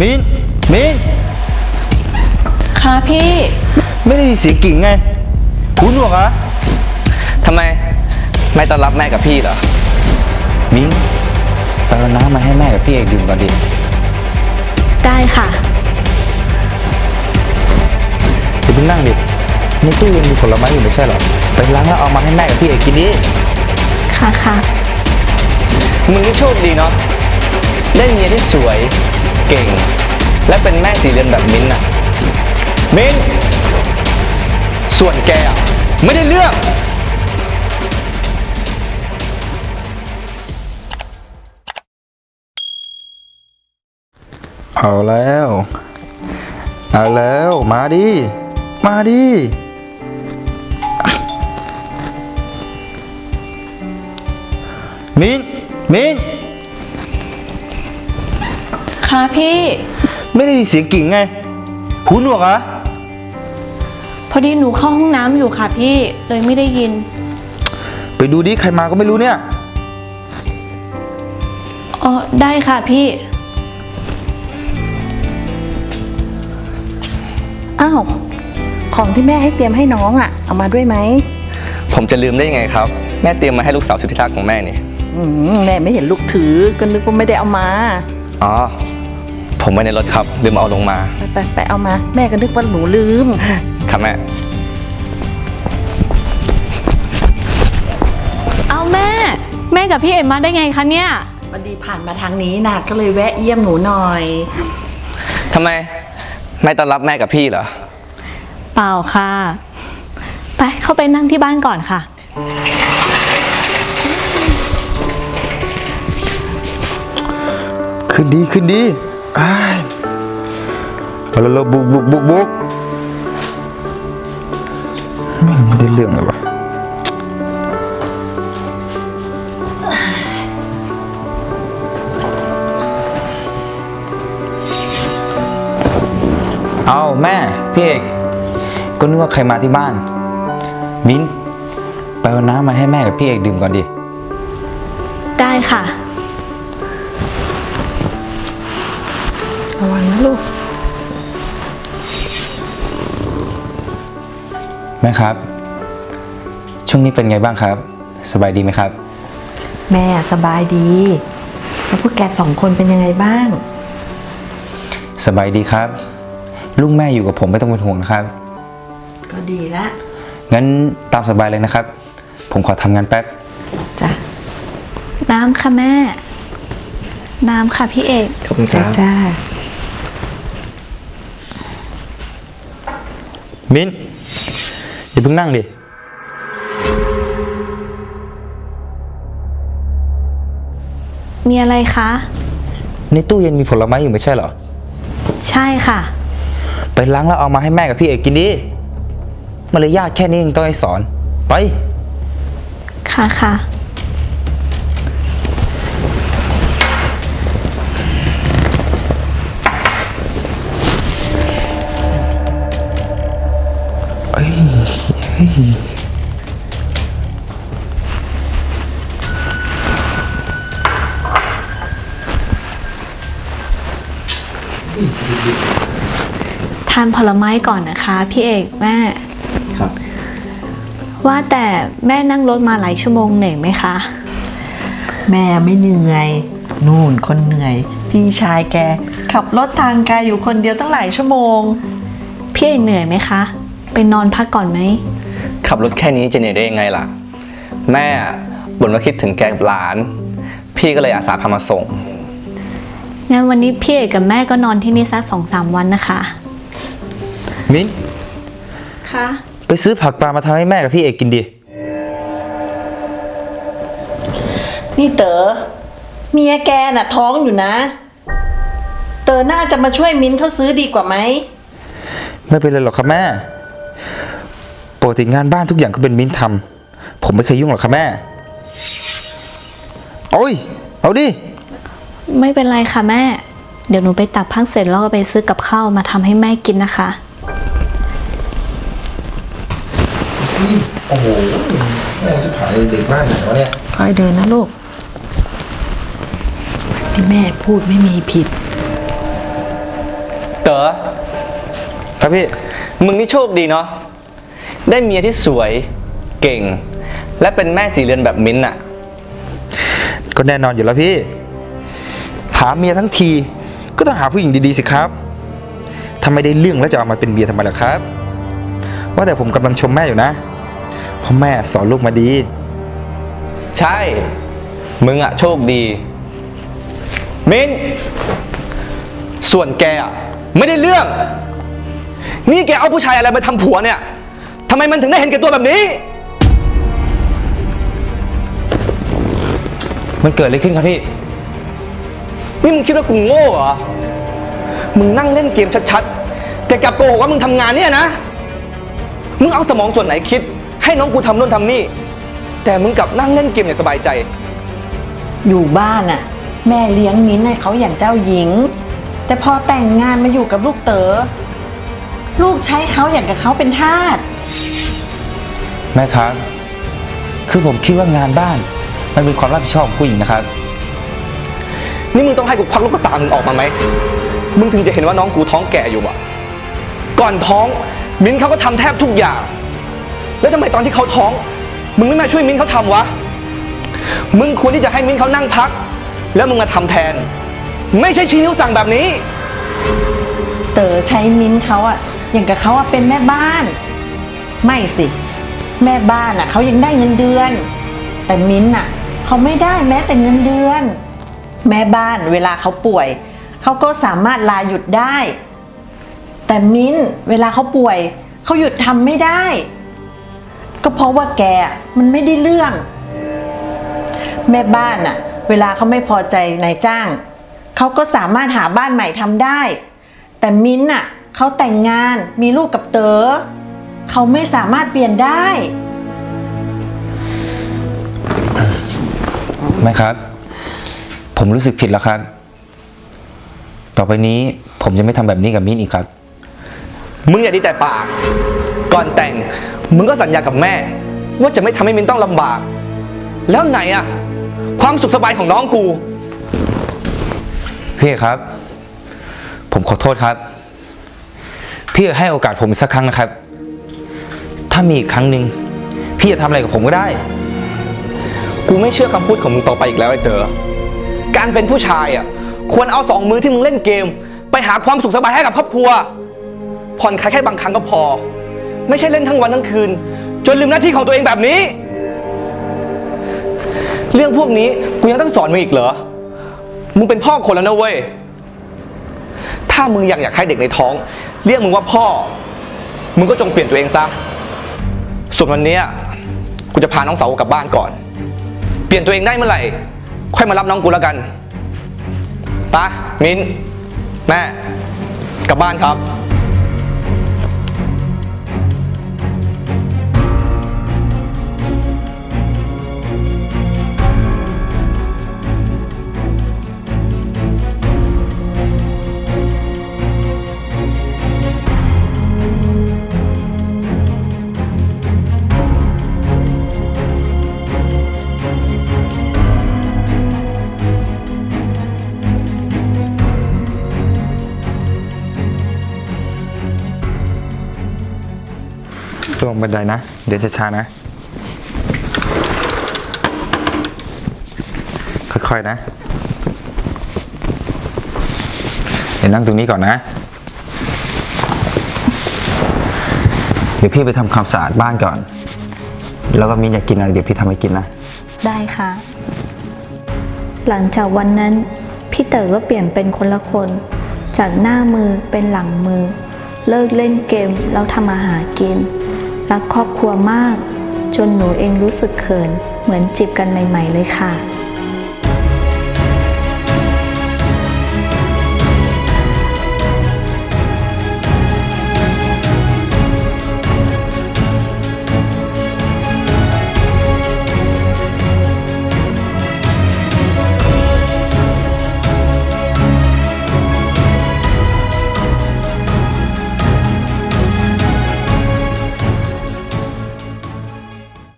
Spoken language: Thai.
มิ้นมิ้นค่ะพี่ ไม่ได้ยินเสียงกิ่งไงหูหนวกเหรอทำไมไม่ต้อนรับแม่กับพี่เหรอมิ้นไปเอาน้ำมาให้แม่กับพี่เอกดื่มก่อนดิได้ค่ะ เดี๋ยวเพิ่งนั่งดิในตู้เย็นมีผลไม้อยู่ไม่ใช่เหรอไปล้างแล้วเอามาให้แม่กับพี่เอกกินดิค่ะค่ะมึงนี่โชคดีเนาะได้เมียที่สวย เก่ง และเป็นแม่สีเรือนแบบมิ้นท์น่ะมิ้นท์ส่วนแกอะไม่ได้เรื่อง เอาแล้ว เอาแล้ว มาดิ มาดิ มิ้นมิ้น ค่ะพี่ ไม่ได้ยินเสียงกิ่งไงหูหนวกเหรอพอดีหนูเข้าห้องน้ำอยู่ค่ะพี่เลยไม่ได้ยิน ไปดูดิใครมาก็ไม่รู้เนี่ย อ๋อได้ค่ะพี่ อ้าว ของที่แม่ให้เตรียมให้น้องอะ่ะ เอามาด้วยไหมผมจะลืมได้ยังไงครับ แม่เตรียมมาให้ลูกสาวสุดที่รักของแม่นี่ อืมแม่ไม่เห็นลูกถือก็นึกว่าไม่ได้เอามา อ๋อ ผมไว้ในรถครับ ลืมเอาลงมาไปไปไปเอามา แม่ก็นึกว่าหนูลืม ครับแม่ เอาแม่ แม่กับพี่เอ็มมาได้ไงคะเนี่ย วันดีผ่านมาทางนี้นะก็เลยแวะเยี่ยมหนูหน่อย ทำไม ไม่ต้อนรับแม่กับพี่เหรอ เปล่าค่ะ ไปเข้าไปนั่งที่บ้านก่อนค่ะขึ้นดีขึ้นดี อ้าเอาแล้วบุกบุกบุกบุกไม่งไม่ได้เรื่องเลยวะเอาแม่ พี่เอก ก็นึกว่าใครมาที่บ้านมิ้น ไปเอาน้ำมาให้แม่กับพี่เอกดื่มก่อนดิ ได้ค่ะ ระวังนะลูก แม่ครับ ช่วงนี้เป็นไงบ้างครับ สบายดีไหมครับ แม่สบายดี แล้วพวกแกสองคนเป็นยังไงบ้าง สบายดีครับ ลูกแม่อยู่กับผมไม่ต้องเป็นห่วงนะครับ ก็ดีละ งั้นตามสบายเลยนะครับ ผมขอทำงานแป๊บ จ้ะน้ำค่ะแม่ น้ำค่ะพี่เอก ขอบคุณคจ้ารับ จ้า มิ้นอย่าเพิ่งนั่งดิมีอะไรคะ ในตู้เย็นมีผลไม้อยู่ไม่ใช่เหรอ ใช่ค่ะ ไปล้างแล้วเอามาให้แม่กับพี่เอกกินดิมารยาทแค่นี้เองต้องให้สอน ไป ค่ะค่ะ ทานผลไม้ก่อนนะคะ พี่เอกแม่ ครับ ว่าแต่แม่นั่งรถมาหลายชั่วโมงเหนื่อยไหมคะ แม่ไม่เหนื่อย นู่นคนเหนื่อย พี่ชายแก ขับรถทางไกลอยู่คนเดียวตั้งหลายชั่วโมง พี่เอกเหนื่อยไหมคะ ไปนอนพักก่อนไหม ขับรถแค่นี้จะเหนื่อยได้ยังไงล่ะ แม่บ่นว่าคิดถึงแกกับหลาน พี่ก็เลยอาสาพามาส่ง งั้นวันนี้พี่เอกกับแม่ก็นอนที่นี่สักสองสามวันนะคะ มิ้นคะไปซื้อผักปลามาทำให้แม่กับพี่เอกกินดินี่เต๋อเมียแกน่ะท้องอยู่นะ เต๋อน่าจะมาช่วยมิ้นเขาซื้อดีกว่าไหม ไม่เป็นไรหรอกครับแม่ ปกติงานบ้านทุกอย่างก็เป็นมิ้นทำผมไม่เคยยุ่งหรอกครับแม่ โอ้ย เอาดิ ไม่เป็นไรค่ะแม่ เดี๋ยวหนูไปตักพักเสร็จแล้วก็ไปซื้อกับข้าวมาทำให้แม่กินนะคะสิโอ้โหแม่จะผ่านเด็กบ้านไหนวะเนี่ยคอยเดินนะลูก ที่แม่พูดไม่มีผิด เต๋อครับพี่ มึงนี่โชคดีเนาะ ได้เมียที่สวยเก่ง และเป็นแม่สีเรือนแบบมิ้นท์อะก็แน่นอนอยู่แล้วพี่ หาเมียทั้งทีก็ต้องหาผู้หญิงดีๆสิครับถ้าไม่ได้เรื่องแล้วจะเอามาเป็นเมียทำไมล่ะครับ ว่าแต่ผมกำลังชมแม่อยู่นะเพราะแม่สอนลูกมาดี ใช่ มึงอะโชคดี มิ้นท์ส่วนแกอะไม่ได้เรื่อง นี่แกเอาผู้ชายอะไรมาทำผัวเนี่ย ทำไมมันถึงได้เห็นแก่ตัวแบบนี้ มันเกิดอะไรขึ้นครับพี่ นี่มึงคิดว่ากูโง่เหรอ มึงนั่งเล่นเกมชัดๆ แต่กลับโกหกว่ามึงทำงานเนี่ยนะ มึงเอาสมองส่วนไหนคิด ให้น้องกูทำนู่นทำนี่ แต่มึงกลับนั่งเล่นเกมอย่างสบายใจ อยู่บ้านน่ะ แม่เลี้ยงมิ้นท์ให้เขาอย่างเจ้าหญิง แต่พอแต่งงานมาอยู่กับลูกเต๋อลูกใช้เขาอย่างกับเขาเป็นทาส ม่ครับ คือผมคิดว่างานบ้าน มันเป็นความรับผิดชอบของผู้หญิงนะครับ นี่มึงต้องให้กูควักลูกตามึงออกมาไหม มึงถึงจะเห็นว่าน้องกูท้องแก่อยู่อะก่อนท้องมิ้นเขาก็ทำแทบทุกอย่าง แล้วทำไมตอนที่เขาท้อง มึงไม่มาช่วยมิ้นเขาทำวะ มึงควรที่จะให้มิ้นเขานั่งพัก แล้วมึงมาทำแทน ไม่ใช่ชี้นิ้วสั่งแบบนี้ เต๋อใช้มิ้นท์เขาอะอย่างกับเขาอะเป็นแม่บ้าน ไม่สิ แม่บ้านอะเขายังได้เงินเดือน แต่มิ้นท์อะเขาไม่ได้แม้แต่เงินเดือน แม่บ้านเวลาเขาป่วยเขาก็สามารถลาหยุดได้ แต่มิ้นท์เวลาเขาป่วยเขาหยุดทำไม่ได้ ก็เพราะว่าแกมันไม่ได้เรื่อง แม่บ้านอะ เวลาเขาไม่พอใจนายจ้างเขาก็สามารถหาบ้านใหม่ทำได้ แต่มิ้นท์น่ะเขาแต่งงานมีลูกกับเต๋อ เขาไม่สามารถเปลี่ยนได้ แม่ครับ ผมรู้สึกผิดแล้วครับ ต่อไปนี้ผมจะไม่ทำแบบนี้กับมิ้นอีกครับ มึงอย่าดีแต่ปาก ก่อนแต่ง มึงก็สัญญากับแม่ ว่าจะไม่ทำให้มิ้นต้องลำบาก แล้วไหนอะความสุขสบายของน้องกู พี่เอกครับ ผมขอโทษครับ พี่เอกให้โอกาสผมอีกสักครั้งนะครับ ถ้ามีอีกครั้งหนึ่งพี่จะทำอะไรกับผมก็ได้ กูไม่เชื่อคำพูดของมึงต่อไปอีกแล้วไอ้เต๋อการเป็นผู้ชายอะควรเอาสองมือที่มึงเล่นเกม ไปหาความสุขสบายให้กับครอบครัว ผ่อนคลายแค่บางครั้งก็พอ ไม่ใช่เล่นทั้งวันทั้งคืน จนลืมหน้าที่ของตัวเองแบบนี้ เรื่องพวกนี้กูยังต้องสอนมึงอีกเหรอ มึงเป็นพ่อคนแล้วนะเว้ย ถ้ามึงอยากอยากให้เด็กในท้อง เรียกมึงว่าพ่อ มึงก็จงเปลี่ยนตัวเองซะ ส่วนวันนี้กูจะพาน้องสาวกลับบ้านก่อน เปลี่ยนตัวเองได้เมื่อไหร่ ค่อยมารับน้องกูแล้วกันปะมิ้น แม่ กลับบ้านครับ ลงบันไดนะ เดี๋ยวจะช้านะ ค่อยๆนะ เดี๋ยวนั่งตรงนี้ก่อนนะ เดี๋ยวพี่ไปทำความสะอาดบ้านก่อน แล้วก็มินอยากกินอะไรเดี๋ยวพี่ทำให้กินนะ ได้ค่ะ หลังจากวันนั้น พี่เต๋อก็เปลี่ยนเป็นคนละคน จากหน้ามือเป็นหลังมือ เลิกเล่นเกมแล้วทำอาหารกิน รักครอบครัวมาก จนหนูเองรู้สึกเขิน เหมือนจีบกันใหม่ ๆ เลยค่ะ